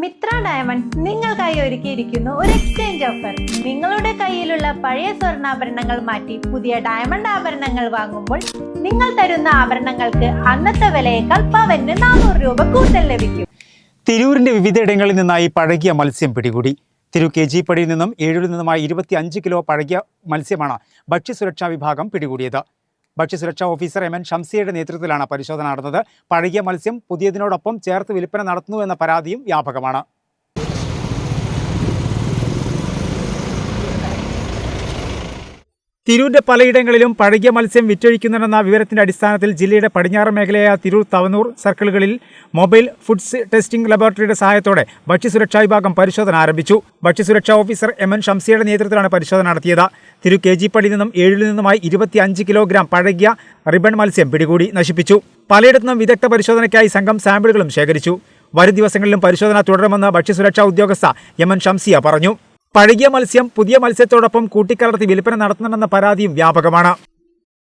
Mitra diamond നിങ്ങൾക്കായി ഒരുക്കിയിരിക്കുന്നു ഒരു എക്സ്ചേഞ്ച് ഓഫർ നിങ്ങളുടെ കയ്യിലുള്ള പഴയ സ്വർണാഭരണങ്ങൾ മാറ്റി പുതിയ ഡയമണ്ട് ആഭരണങ്ങൾ വാങ്ങുമ്പോൾ നിങ്ങൾ തരുന്ന ആഭരണങ്ങൾക്ക് അന്നത്തെ വിലയേക്കാൾ പവന് നാനൂറ് രൂപ കൂടുതൽ ലഭിക്കും. തിരൂരിന്റെ വിവിധയിടങ്ങളിൽ നിന്നായി പഴകിയ മത്സ്യം പിടികൂടി. തിരു കെ ജി പടിയിൽ നിന്നും ഏഴിൽ നിന്നുമായി ഇരുപത്തി അഞ്ച് കിലോ പഴകിയ മത്സ്യമാണ് ഭക്ഷ്യസുരക്ഷാ വിഭാഗം പിടികൂടിയത്. ഭക്ഷ്യസുരക്ഷാ ഓഫീസർ എം എൻ ഷംസിയുടെ നേതൃത്വത്തിലാണ് പരിശോധന നടന്നത്. പഴകിയ മത്സ്യം പുതിയതിനോടൊപ്പം ചേർത്ത് വിൽപ്പന നടത്തുന്നു എന്ന പരാതിയും വ്യാപകമാണ്. തിരൂരിന്റെ പലയിടങ്ങളിലും പഴകിയ മത്സ്യം വിറ്റൊഴിക്കുന്നുണ്ടെന്ന വിവരത്തിന്റെ അടിസ്ഥാനത്തിൽ ജില്ലയുടെ പടിഞ്ഞാറ് മേഖലയായ തിരൂർ തവനൂർ സർക്കിളുകളിൽ മൊബൈൽ ഫുഡ്സ് ടെസ്റ്റിംഗ് ലബോറട്ടറിയുടെ സഹായത്തോടെ ഭക്ഷ്യസുരക്ഷാ വിഭാഗം പരിശോധന ആരംഭിച്ചു. ഭക്ഷ്യസുരക്ഷാ ഓഫീസർ എം എൻ ഷംസിയുടെ നേതൃത്വത്തിലാണ് പരിശോധന നടത്തിയത്. തിരു കെ ജി പള്ളിയിൽ നിന്നും ഏഴിൽ നിന്നുമായി ഇരുപത്തി അഞ്ച് കിലോഗ്രാം പഴകിയ റിബൺ മത്സ്യം പിടികൂടി നശിപ്പിച്ചു. പലയിടത്തുനിന്നും വിദഗ്ധ പരിശോധനയ്ക്കായി സംഘം സാമ്പിളുകളും ശേഖരിച്ചു. വരും ദിവസങ്ങളിലും പരിശോധന തുടരുമെന്ന് ഭക്ഷ്യസുരക്ഷാ ഉദ്യോഗസ്ഥ എം എൻ ഷംസിയ പറഞ്ഞു. പഴകിയ മത്സ്യം പുതിയ മത്സ്യത്തോടൊപ്പം കൂട്ടിക്കലർത്തി വിൽപ്പന നടത്തുന്നുണ്ടെന്ന പരാതിയും വ്യാപകമാണ്